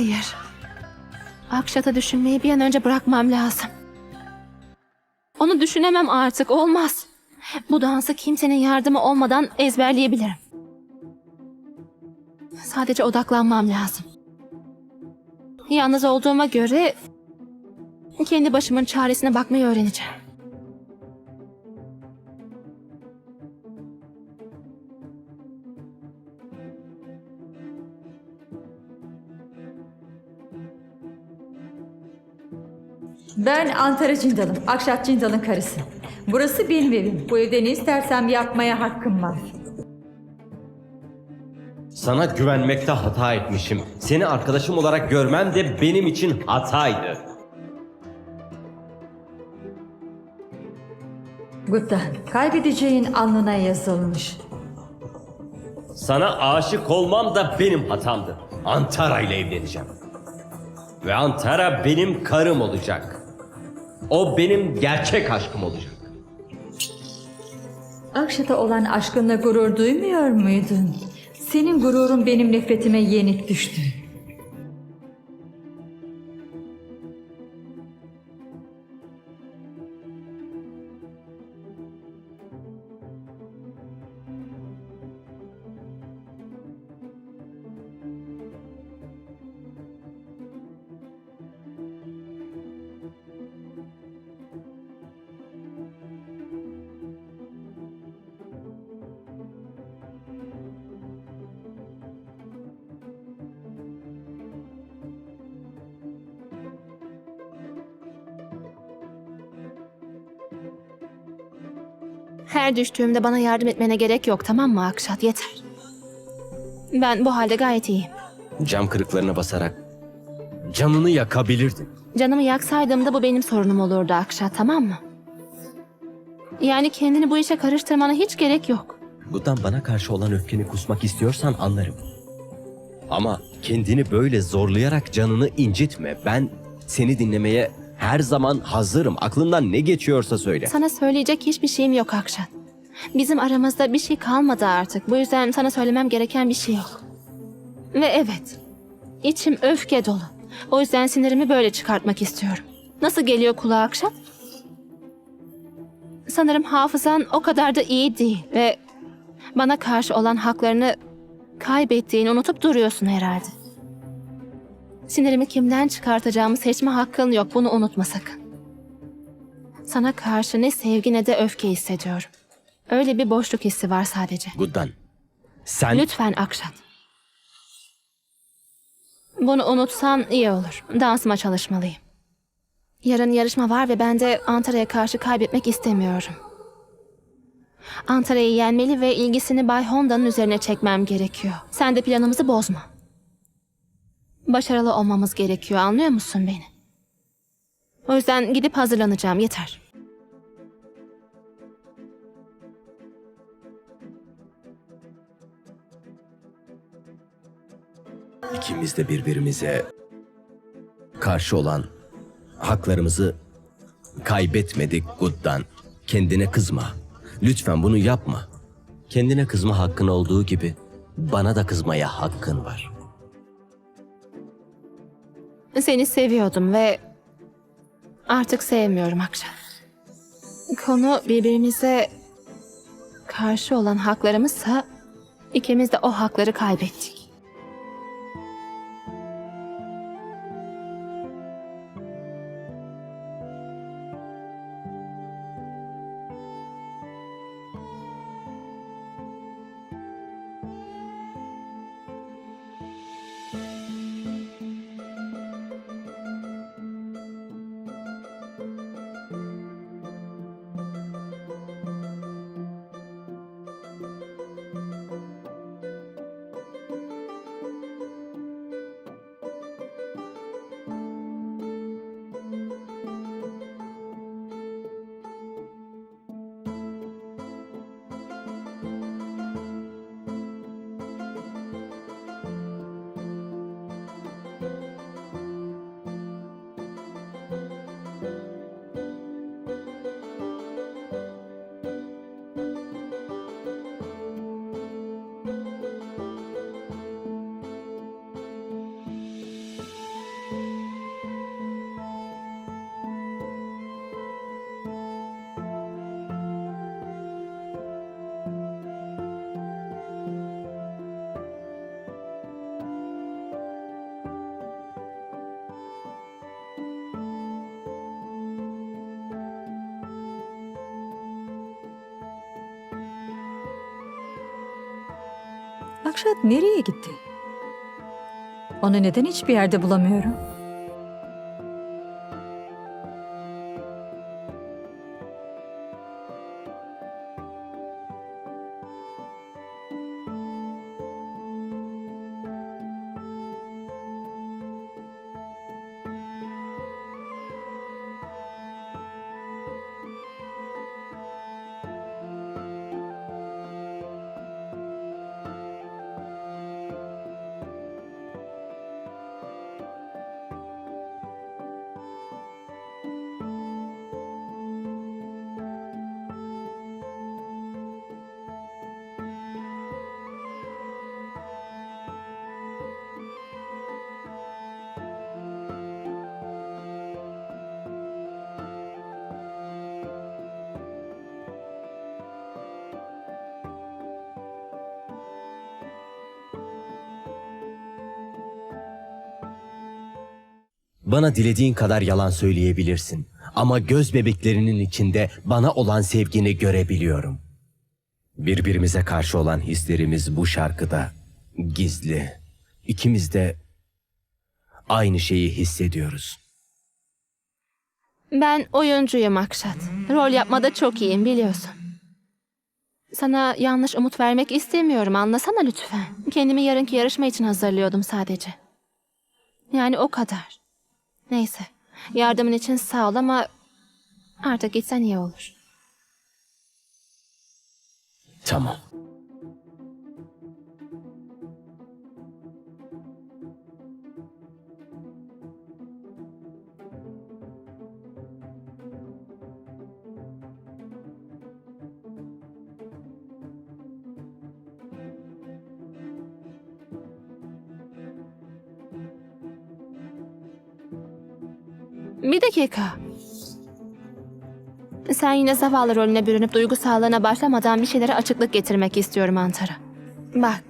Hayır. Akşat'ı düşünmeyi bir an önce bırakmam lazım. Onu düşünemem artık. Olmaz. Bu dansı kimsenin yardımı olmadan ezberleyebilirim. Sadece odaklanmam lazım. Yalnız olduğuma göre kendi başımın çaresine bakmayı öğreneceğim. Ben Antara Cindal'ım. Akşat Cindal'ın karısı. Burası benim evim. Bu evde ne istersem yapmaya hakkım var. Sana güvenmekte hata etmişim. Seni arkadaşım olarak görmem de benim için hataydı. Gutta, kaybedeceğin alnına yazılmış. Sana aşık olmam da benim hatamdı. Antara ile evleneceğim. Ve Antara benim karım olacak. O benim gerçek aşkım olacak. Akşat'a olan aşkınla gurur duymuyor muydun? Senin gururun benim nefretime yenik düştü. Her düştüğümde bana yardım etmene gerek yok tamam mı Akşat? Yeter. Ben bu halde gayet iyiyim. Cam kırıklarına basarak canını yakabilirdin. Canımı yaksaydım da bu benim sorunum olurdu Akşat tamam mı? Yani kendini bu işe karıştırmana hiç gerek yok. Bundan bana karşı olan öfkeni kusmak istiyorsan anlarım. Ama kendini böyle zorlayarak canını incitme. Ben seni dinlemeye her zaman hazırım. Aklından ne geçiyorsa söyle. Sana söyleyecek hiçbir şeyim yok Akşat. Bizim aramızda bir şey kalmadı artık. Bu yüzden sana söylemem gereken bir şey yok. Ve evet, içim öfke dolu. O yüzden sinirimi böyle çıkartmak istiyorum. Nasıl geliyor kulağa Akşat? Sanırım hafızan o kadar da iyi değil ve bana karşı olan haklarını kaybettiğini unutup duruyorsun herhalde. Sinirimi kimden çıkartacağımı seçme hakkın yok. Bunu unutma sakın. Sana karşı ne sevgi ne de öfke hissediyorum. Öyle bir boşluk hissi var sadece. Guddan. Sen Lütfen Akşat. Bunu unutsan iyi olur. Dansıma çalışmalıyım. Yarın yarışma var ve ben de Antalya'ya karşı kaybetmek istemiyorum. Antalya'yı yenmeli ve ilgisini Bay Honda'nın üzerine çekmem gerekiyor. Sen de planımızı bozma. Başarılı olmamız gerekiyor anlıyor musun beni? O yüzden gidip hazırlanacağım yeter. ikimiz de birbirimize karşı olan haklarımızı kaybetmedik Guddan. Kendine kızma. Lütfen bunu yapma. Kendine kızma hakkın olduğu gibi bana da kızmaya hakkın var. Seni seviyordum ve artık sevmiyorum Akşat. Konu birbirimize karşı olan haklarımızsa ikimiz de o hakları kaybettik. Akşat nereye gitti? Onu neden hiçbir yerde bulamıyorum? Bana dilediğin kadar yalan söyleyebilirsin. Ama göz bebeklerinin içinde bana olan sevgini görebiliyorum. Birbirimize karşı olan hislerimiz bu şarkıda gizli. İkimiz de aynı şeyi hissediyoruz. Ben oyuncuyum Akşat. Rol yapmada çok iyiyim biliyorsun. Sana yanlış umut vermek istemiyorum anlasana lütfen. Kendimi yarınki yarışma için hazırlıyordum sadece. Yani o kadar. Neyse. Yardımın için sağ ol ama artık gitsen iyi olur. Tamam. Bir dakika. Sen yine zavallı rolüne bürünüp duygusallığına başlamadan bir şeylere açıklık getirmek istiyorum Antara. Bak,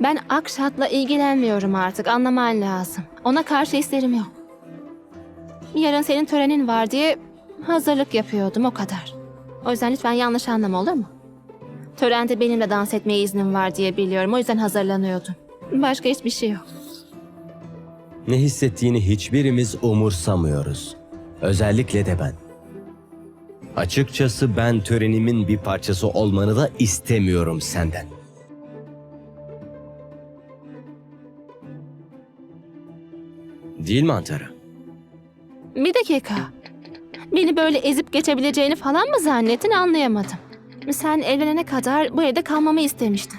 ben Akşat'la ilgilenmiyorum artık anlaman lazım. Ona karşı hislerim yok. Yarın senin törenin var diye hazırlık yapıyordum o kadar. O yüzden lütfen yanlış anlama olur mu? Törende benimle dans etmeye iznim var diye biliyorum. O yüzden hazırlanıyordum. Başka hiçbir şey yok. Ne hissettiğini hiçbirimiz umursamıyoruz. Özellikle de ben. Açıkçası ben törenimin bir parçası olmanı da istemiyorum senden. Değil mi Antara? Bir dakika. Beni böyle ezip geçebileceğini falan mı zannettin anlayamadım. Sen evlenene kadar bu evde kalmamı istemiştin.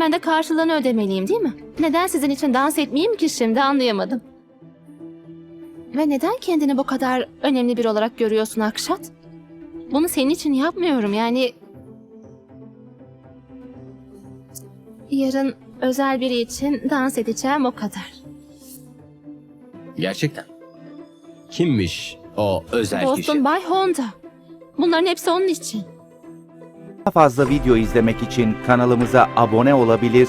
Ben de karşılığını ödemeliyim değil mi? Neden sizin için dans etmeyeyim ki şimdi anlayamadım. Ve neden kendini bu kadar önemli bir olarak görüyorsun Akşat? Bunu senin için yapmıyorum yani... Yarın özel biri için dans edeceğim o kadar. Gerçekten. Kimmiş o özel Dostum kişi? Bay Honda. Bunların hepsi onun için. Daha fazla video izlemek için kanalımıza abone olabilir,